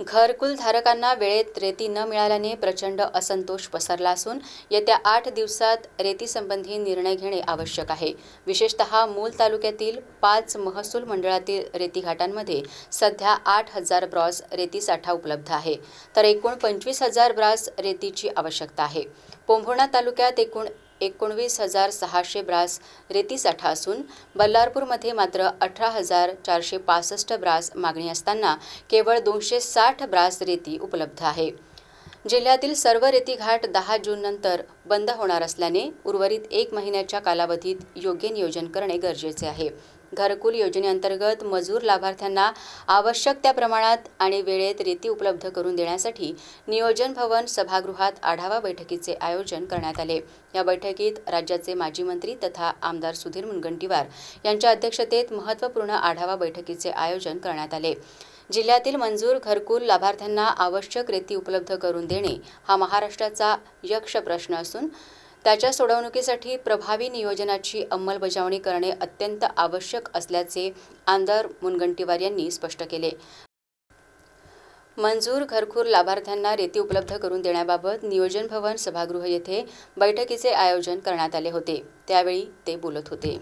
घरकुल धारकांना वेळेत रेती न मिळाल्याने प्रचंड असंतोष पसरला असून येत्या आठ दिवसात रेतीसंबंधी निर्णय घेणे आवश्यक आहे. विशेषतः मूल तालुक्यातील पाच महसूल मंडळातील रेतीघाटांमध्ये सध्या आठ हजार ब्रॉस रेतीसाठा उपलब्ध आहे. तर एकूण पंचवीस हजार ब्रास रेतीची आवश्यकता आहे. पोंभुर्णा तालुक्यात एकूण एकोणवीस हजार सहाशे ब्रास रेतीसाठा असून बल्लारपूरमध्ये मात्र अठरा हजार चारशे पासष्ट ब्रास मागणी असताना केवळ दोनशे साठ ब्रास रेती उपलब्ध आहे. जिल्ह्यातील सर्व रेतीघाट दहा जूननंतर बंद होणार असल्याने उर्वरित एक महिन्याच्या कालावधीत योग्य नियोजन करणे गरजेचे आहे. घरकुल योजनेअंतर्गत मजूर लाभार्थ्यांना आवश्यक त्या प्रमाणात आणि वेळेत रेती उपलब्ध करून देण्यासाठी नियोजन भवन सभागृहात आढावा बैठकीचे आयोजन करण्यात आले. या बैठकीत राज्याचे माजी मंत्री तथा आमदार सुधीर मुनगंटीवार यांच्या अध्यक्षतेत महत्त्वपूर्ण आढावा बैठकीचे आयोजन करण्यात आले. जिल्ह्यातील मंजूर घरकुल लाभार्थ्यांना आवश्यक रेती उपलब्ध करून देणे हा महाराष्ट्राचा यक्ष प्रश्न असून त्याच्या सोडवणुकीसाठी प्रभावी नियोजनाची अंमलबजावणी करणे अत्यंत आवश्यक असल्याचे आमदार मुनगंटीवार यांनी स्पष्ट केले. मंजूर घरखूर लाभार्थ्यांना रेती उपलब्ध करून देण्याबाबत नियोजन भवन सभागृह येथे बैठकीचे आयोजन करण्यात आले होते. त्यावेळी ते बोलत होते.